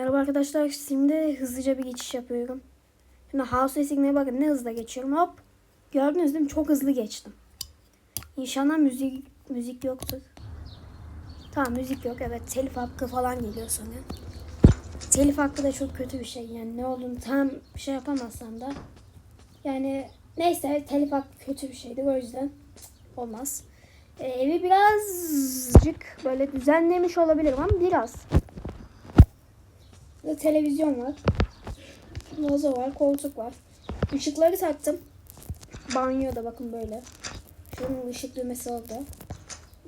Merhaba arkadaşlar. Şimdi hızlıca bir geçiş yapıyorum. Şimdi House Racing'e bakın ne hızla geçiyorum. Hop. Gördünüz değil mi? Çok hızlı geçtim. İnşallah müzik müzik yoktur. Tamam müzik yok. Evet telif hakkı falan geliyor sonra. Telif hakkı da çok kötü bir şey. Yani ne olduğunu tam şey yapamazsam da. Yani neyse telif hakkı kötü bir şeydir. O yüzden olmaz. Ee, evi birazcık böyle düzenlemiş olabilirim ama biraz. Burada televizyon var. Vazo var, koltuk var. Işıkları taktım. Banyoda bakın böyle. Şunun ışık düğmesi orada.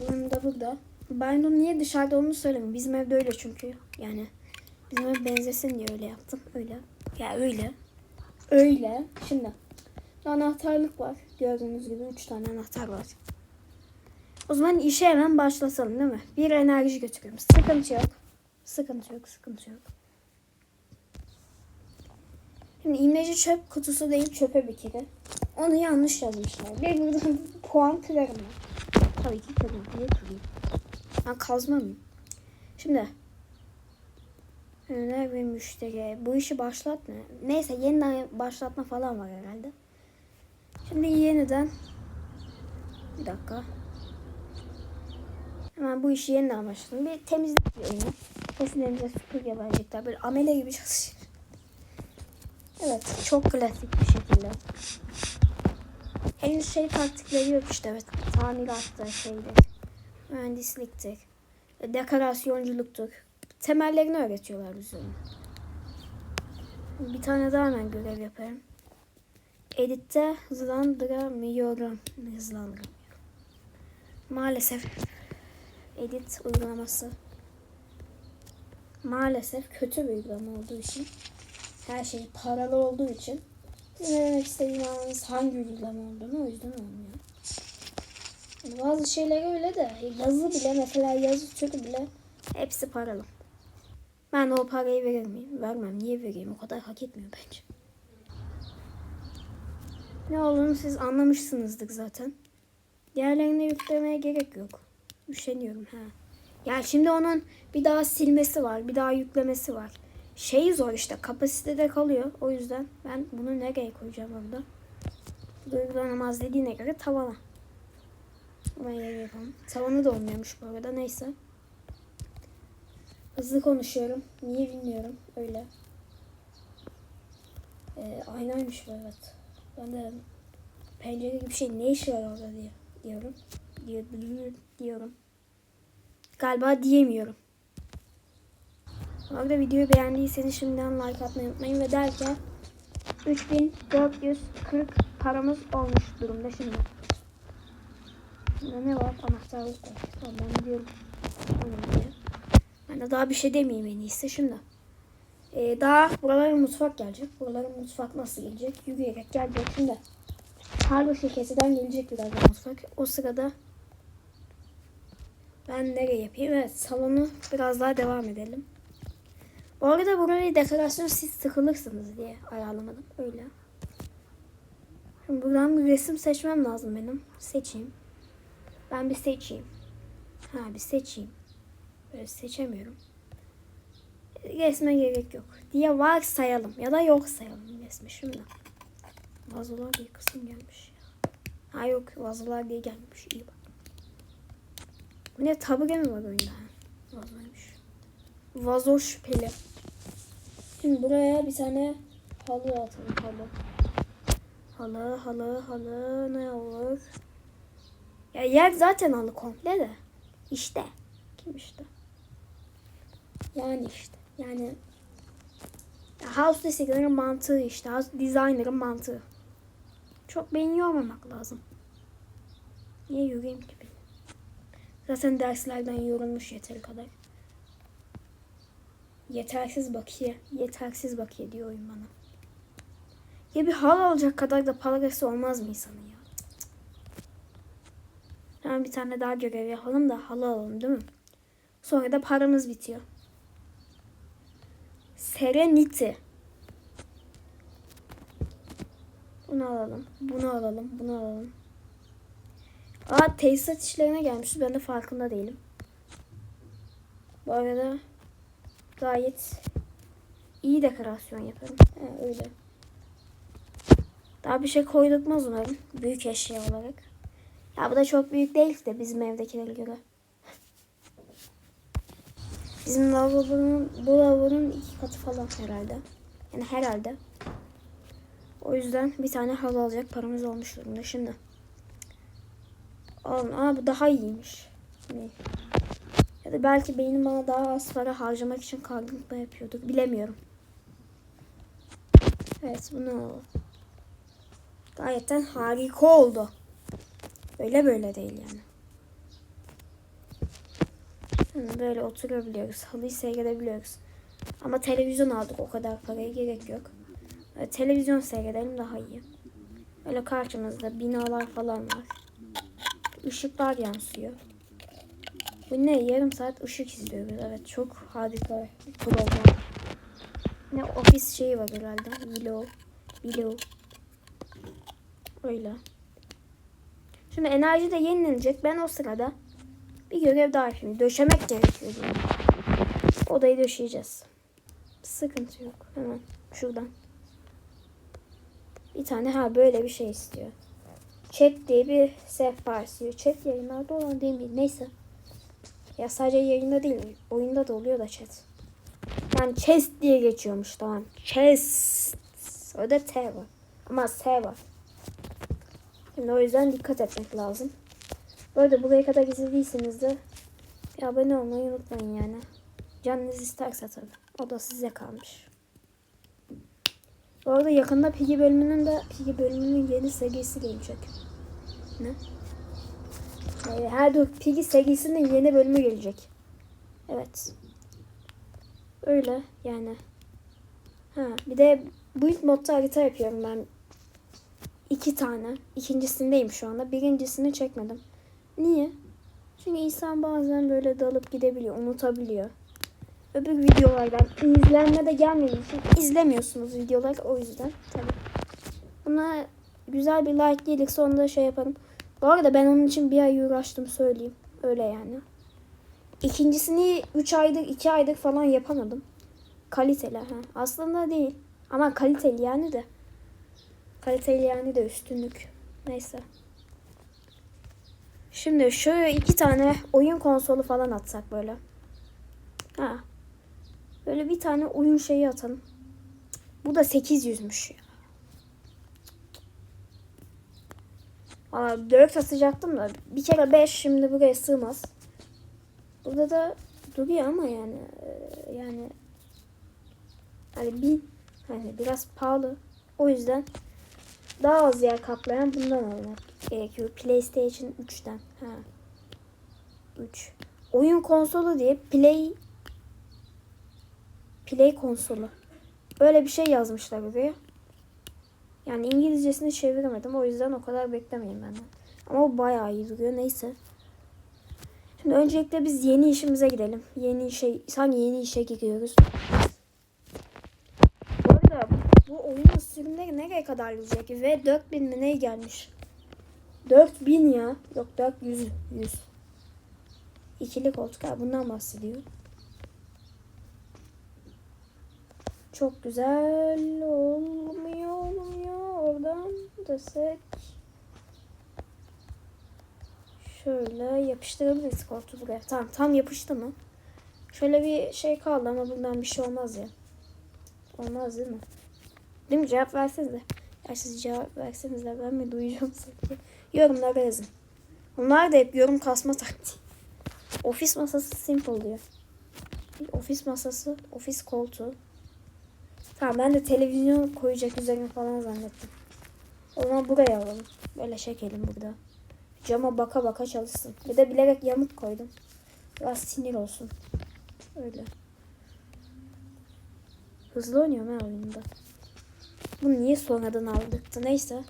Bunun da burada. Banyonun niye dışarıda olduğunu söylemiyorum. Bizim evde öyle çünkü. Yani bizim ev benzesin diye öyle yaptım. Öyle. Ya öyle. Öyle. Şimdi anahtarlık var. Gördüğünüz gibi 3 tane anahtar var. O zaman işe hemen başlatalım değil mi? Bir enerji götürüyorum. Sıkıntı yok. Sıkıntı yok, sıkıntı yok. Şimdi imleci çöp kutusu değil çöpe bir kere. Onu yanlış yazmışlar. Ve buradan puan kırarım ben. Tabii ki kırarım. Niye kırayım? Ben kazma mıyım? Şimdi. Ürünler ve müşteri. Bu işi başlatma. Neyse yeniden başlatma falan var herhalde. Şimdi yeniden. Bir dakika. Hemen bu işi yeniden başlatalım. Bir temizlik bir oyunu. Kesinlikle süpürge verecekler. Böyle amele gibi çalışır. Evet. Çok klasik bir şekilde. Henüz şey taktikleri yok işte. Evet. Tamirattır, şeydir. Mühendisliktir. Dekorasyonculuktur. Temellerini öğretiyorlar bize. Bir tane daha hemen görev yaparım. Editte hızlandıramıyorum. Hızlandıramıyorum. Maalesef edit uygulaması maalesef kötü bir uygulama olduğu için her şey paralı olduğu için siz ne demek anladınız hangi uygulama olduğunu o yüzden olmuyor. Yani bazı şeyler öyle de yazı bile mesela yazı türü bile hepsi paralı. Ben o parayı verir miyim? Vermem. Niye vereyim? O kadar hak etmiyor bence. Ne olduğunu siz anlamışsınızdır zaten. Diğerlerini yüklemeye gerek yok. Üşeniyorum ha. Ya şimdi onun bir daha silmesi var, bir daha yüklemesi var. Şey zor işte, kapasitede kalıyor. O yüzden ben bunu nereye koyacağım orada? Duygulanamaz dediğine göre tavana. Buraya yapalım. Tavanı da olmuyormuş bu arada, neyse. Hızlı konuşuyorum. Niye bilmiyorum. Öyle. Ee, aynaymış bu evet. Ben de pencere gibi bir şey ne işi var orada diye diyorum. Diyor, diyorum. Galiba diyemiyorum. Bu arada videoyu beğendiyseniz şimdiden like atmayı unutmayın ve derken 3440 paramız olmuş durumda şimdi. Burada ne var? Anahtarlık var. Tamam ben diyorum. Ben de daha bir şey demeyeyim en iyisi şimdi. Ee, daha buralara mutfak gelecek. Buralara mutfak nasıl gelecek? Yürüyerek gelecek şimdi. Kargo şirketinden gelecek birazdan mutfak. O sırada ben nereye yapayım? Evet salonu biraz daha devam edelim. Bu arada burayı dekorasyon siz sıkılırsınız diye ayarlamadım. Öyle. Şimdi buradan bir resim seçmem lazım benim. Seçeyim. Ben bir seçeyim. Ha bir seçeyim. Böyle seçemiyorum. Resme gerek yok. Diye varsayalım ya da yok sayalım resmi şimdi. Vazolar diye kısım gelmiş. Ha yok vazolar diye gelmiş. İyi bak. Bu ne tabure mi var oyunda? Vazoymuş. Vazo şüpheli. Şimdi buraya bir tane halı atalım halı. Halı halı halı ne olur? Ya yer zaten halı komple de. İşte. Kim işte? Yani işte. Yani ya house design'ın mantığı işte. House designer'ın mantığı. Çok beni yormamak lazım. Niye yorayım ki beni? Zaten derslerden yorulmuş yeteri kadar. Yetersiz bakiye. Yetersiz bakiye diyor oyun bana. Ya bir hal alacak kadar da parası olmaz mı insanın ya? Hemen bir tane daha görev yapalım da halı alalım değil mi? Sonra da paramız bitiyor. Serenity. Bunu alalım. Bunu alalım. Bunu alalım. Aa tesisat işlerine gelmişiz. Ben de farkında değilim. Bu arada gayet iyi dekorasyon yaparım. He, öyle. Daha bir şey koydurtmaz umarım. Büyük eşya olarak. Ya bu da çok büyük değil de bizim evdekilere göre. Bizim lavabonun, bu lavabonun iki katı falan herhalde. Yani herhalde. O yüzden bir tane halı alacak paramız olmuş durumda şimdi. Alın. Aa bu daha iyiymiş. Ne? Ya da belki beynim bana daha az para harcamak için kandırma yapıyordur. Bilemiyorum. Evet bunu alalım. Gayetten harika oldu. Öyle böyle değil yani. Hı, Böyle oturabiliyoruz. Halıyı seyredebiliyoruz. Ama televizyon aldık. O kadar paraya gerek yok. Böyle televizyon seyredelim daha iyi. Öyle karşımızda binalar falan var. Işıklar yansıyor. Bu ne? Yarım saat ışık izliyoruz. Evet çok harika program. Ne ofis şeyi var herhalde. Willow. Willow. Öyle. Şimdi enerji de yenilenecek. Ben o sırada bir görev daha yapayım. Döşemek gerekiyor. Odayı döşeyeceğiz. Sıkıntı yok. Hemen şuradan. Bir tane ha böyle bir şey istiyor. Chat diye bir sehpa istiyor. Chat yayınlarda olan değil mi? Neyse. Ya sadece yayında değil. Oyunda da oluyor da chat. Yani chess diye geçiyormuş tamam. Chess. Orada T var. Ama S var. Şimdi o yüzden dikkat etmek lazım. Bu arada buraya kadar izlediyseniz de bir abone olmayı unutmayın yani. Canınız isterse tabii. O da size kalmış. Bu arada yakında Piggy bölümünün de Piggy bölümünün yeni serisi gelecek. Ne? Hayır, her dur Piggy serisinin yeni bölümü gelecek. Evet. Öyle yani. Ha bir de build modda harita yapıyorum ben. İki tane. İkincisindeyim şu anda. Birincisini çekmedim. Niye? Çünkü insan bazen böyle dalıp gidebiliyor, unutabiliyor. Öbür videolardan izlenme de gelmediği için izlemiyorsunuz videoları o yüzden tabii. Buna güzel bir like gelirse onu şey yaparım. Bu arada ben onun için bir ay uğraştım söyleyeyim. Öyle yani. İkincisini 3 aydır 2 aydır falan yapamadım. Kaliteli ha. Aslında değil. Ama kaliteli yani de. Kaliteli yani de üstünlük. Neyse. Şimdi şöyle iki tane oyun konsolu falan atsak böyle. Ha. Böyle bir tane oyun şeyi atalım. Bu da 800'müş ya. Aa, 4 atacaktım da bir kere 5 şimdi buraya sığmaz. Burada da duruyor ama yani e, yani hani bin hani biraz pahalı. O yüzden daha az yer kaplayan bundan almak gerekiyor. PlayStation 3'ten. Ha. 3. Oyun konsolu diye Play Play konsolu. Böyle bir şey yazmışlar buraya. Yani İngilizcesini çeviremedim. O yüzden o kadar beklemeyin benden. Ama o bayağı iyi duruyor. Neyse. Şimdi öncelikle biz yeni işimize gidelim. Yeni işe, sanki yeni işe giriyoruz. Bu arada bu oyunun sürümleri nereye kadar gidecek? Ve 4000 mi ne gelmiş? 4000 ya. Yok 400. 100. İkili koltuk. Ha, bundan bahsediyor. Çok güzel olmuyor. Desek. Şöyle yapıştırabiliriz koltuğu buraya. Tamam tam yapıştı mı? Şöyle bir şey kaldı ama bundan bir şey olmaz ya. Olmaz değil mi? Değil mi? Cevap versenize. Ya siz cevap verseniz de ben mi duyacağım sanki? Yorumlara yazın. Bunlar da hep yorum kasma taktiği. Ofis masası simple diyor. Ofis masası, ofis koltuğu. Tamam ben de televizyon koyacak üzerine falan zannettim. O zaman buraya alalım. Böyle çekelim burada. Cama baka baka çalışsın. Bir de bilerek yamuk koydum. Biraz sinir olsun. Öyle. Hızlı oynuyorum ha oyunda. Bunu niye sonradan aldıktı neyse.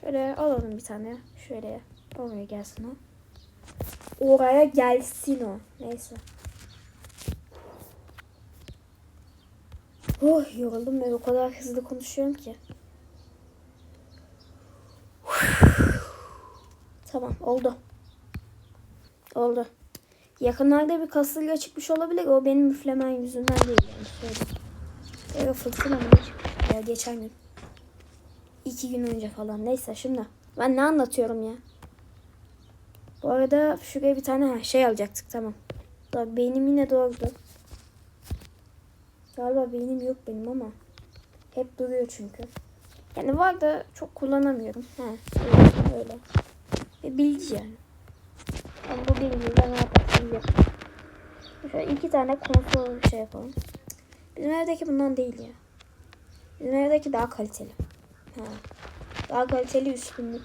Şöyle alalım bir tane. Şöyle oraya gelsin o. Oraya gelsin o. Neyse. Oh yoruldum ben o kadar hızlı konuşuyorum ki. Tamam oldu. Oldu. Yakınlarda bir kasırga çıkmış olabilir. O benim üflemen yüzünden değil yani. Söyleyeyim. Böyle fırtına mı ya geçen gün. İki gün önce falan. Neyse şimdi. Ben ne anlatıyorum ya? Bu arada şuraya bir tane şey alacaktık tamam. Da beynim yine doğrudu. Galiba beynim yok benim ama. Hep duruyor çünkü. Yani var da çok kullanamıyorum. He, öyle. öyle. Ve bilgi yani. Ama bu bilgiyle ne yaparım. Şöyle iki tane bir şey yapalım. Bizim evdeki bundan değil ya. Bizim evdeki daha kaliteli. Ha. Daha kaliteli üstünlük.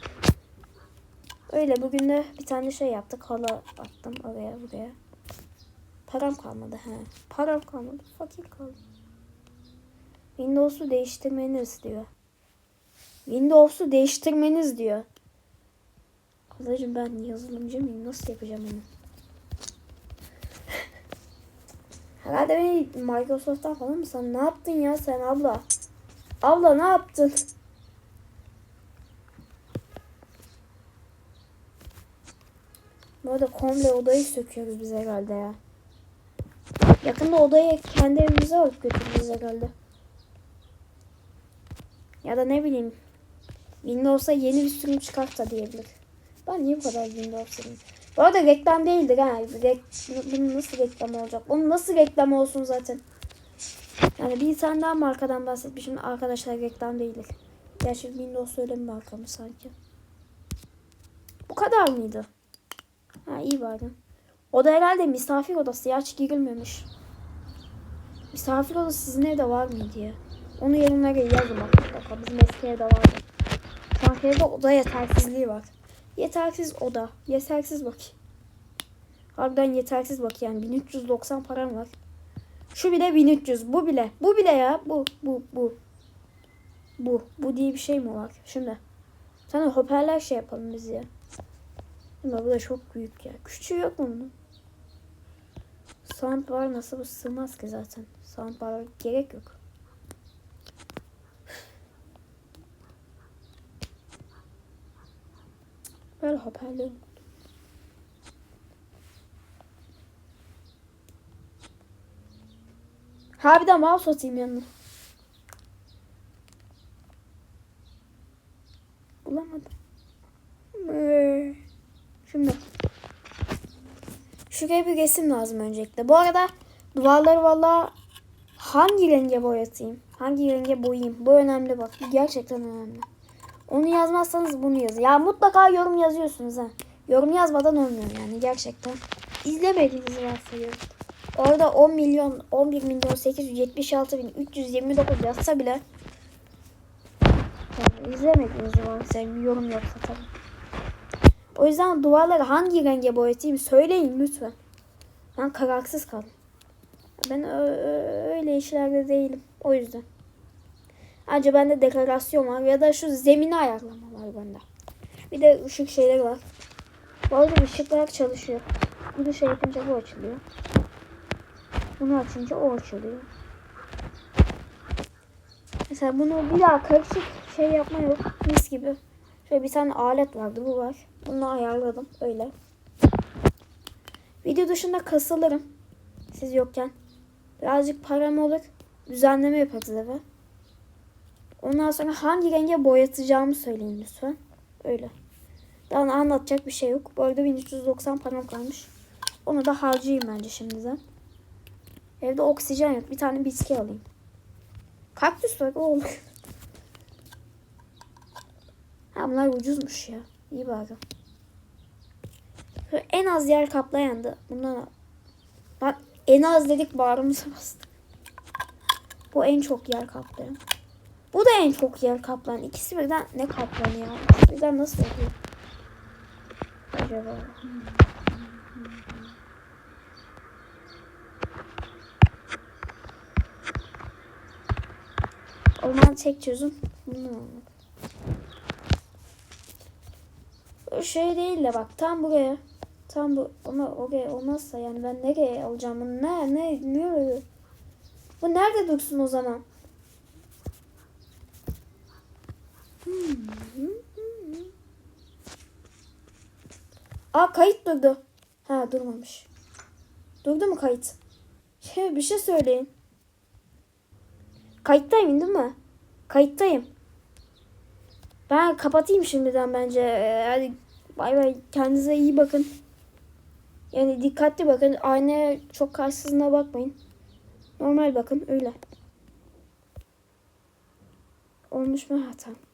Öyle bugün de bir tane şey yaptık. Hala attım oraya buraya. Param kalmadı he. Param kalmadı. Fakir kaldım. Windows'u değiştirmeniz diyor. Windows'u değiştirmeniz diyor. Ablacığım ben yazılımcı mıyım? Nasıl yapacağım onu? Herhalde beni Microsoft'tan falan mı sen? Ne yaptın ya sen abla? Abla ne yaptın? Bu arada komple odayı söküyoruz biz herhalde ya. Yakında odayı kendi evimize alıp götürürüz herhalde. Ya da ne bileyim. Windows'a yeni bir sürüm çıkarsa diyebilir. Ben niye bu kadar Windows'um? Bu arada reklam değildir ha. Rek bunun nasıl reklam olacak? Bunun nasıl reklam olsun zaten? Yani bir tane daha markadan bahsetmişim. Arkadaşlar reklam değildir. Gerçi Windows öyle bir marka mı sanki? Bu kadar mıydı? Ha iyi bari. O da herhalde misafir odası ya hiç girilmemiş. Misafir odası sizin evde var mı diye. Onu yorumlara yazın mutlaka. Bizim eski evde vardı. Şu an evde oda yetersizliği var. Yetersiz oda. Yetersiz bak. Harbiden yetersiz bak yani. 1390 param var. Şu bile 1300. Bu bile. Bu bile ya. Bu. Bu. Bu. Bu. Bu diye bir şey mi var? Şimdi. Sana hoparlör şey yapalım biz ya. Bu da çok büyük ya. Küçüğü yok mu bunun? Soundbar nasıl bu sığmaz ki zaten. Soundbar gerek yok. Böyle hoparlör. Ha bir de mouse atayım yanına. Bulamadım. Ee, Şimdi. Şuraya bir resim lazım öncelikle. Bu arada duvarları valla hangi renge boyatayım? Hangi renge boyayayım? Bu önemli bak. Gerçekten önemli. Onu yazmazsanız bunu yazın. Ya mutlaka yorum yazıyorsunuz ha. Yorum yazmadan olmuyor yani gerçekten. İzlemediğinizi varsayıyorum. Orada 10 milyon 11 milyon 876 bin 329 yazsa bile yani izlemediğinizi varsayıyorum. Yorum yoksa tabii. O yüzden duvarları hangi renge boyatayım söyleyin lütfen. Ben kararsız kaldım. Ben öyle işlerde değilim. O yüzden. Ancak bende dekorasyon var ya da şu zemini ayarlama var bende. Bir de ışık şeyleri var. Bu arada ışıklar çalışıyor. Bunu şey yapınca bu açılıyor. Bunu açınca o açılıyor. Mesela bunu bir daha karışık şey yapma yok. Mis gibi. Şöyle bir tane alet vardı bu var. Bunu ayarladım öyle. Video dışında kasılırım. Siz yokken. Birazcık param olur. Düzenleme yaparız eve. Ondan sonra hangi renge boyatacağımı söyleyin lütfen. Öyle. Daha anlatacak bir şey yok. Bu arada 1390 param kalmış. Onu da harcayayım bence şimdiden. Evde oksijen yok. Bir tane bitki alayım. Kaktüs var oğlum. Ha bunlar ucuzmuş ya. İyi bari. En az yer kaplayandı. Bundan Bak en az dedik bağrımıza bastık. Bu en çok yer kaplayan. Bu da en çok yer kaplayan. İkisi birden ne kaplanıyor? İkisi birden nasıl oluyor? Acaba? O zaman tek çözüm bunu şey değil de bak tam buraya. Tam bu ama oraya olmazsa yani ben nereye alacağım bunu? Ne ne ne? Bu nerede dursun o zaman? Aa kayıt durdu. Ha durmamış. Durdu mu kayıt? Şey, bir şey söyleyin. Kayıttayım değil mi? Kayıttayım. Ben kapatayım şimdiden bence. Ee, Hadi bay bay. Kendinize iyi bakın. Yani dikkatli bakın. Aynaya çok karşısına bakmayın. Normal bakın öyle. Olmuş mu? Ha tamam.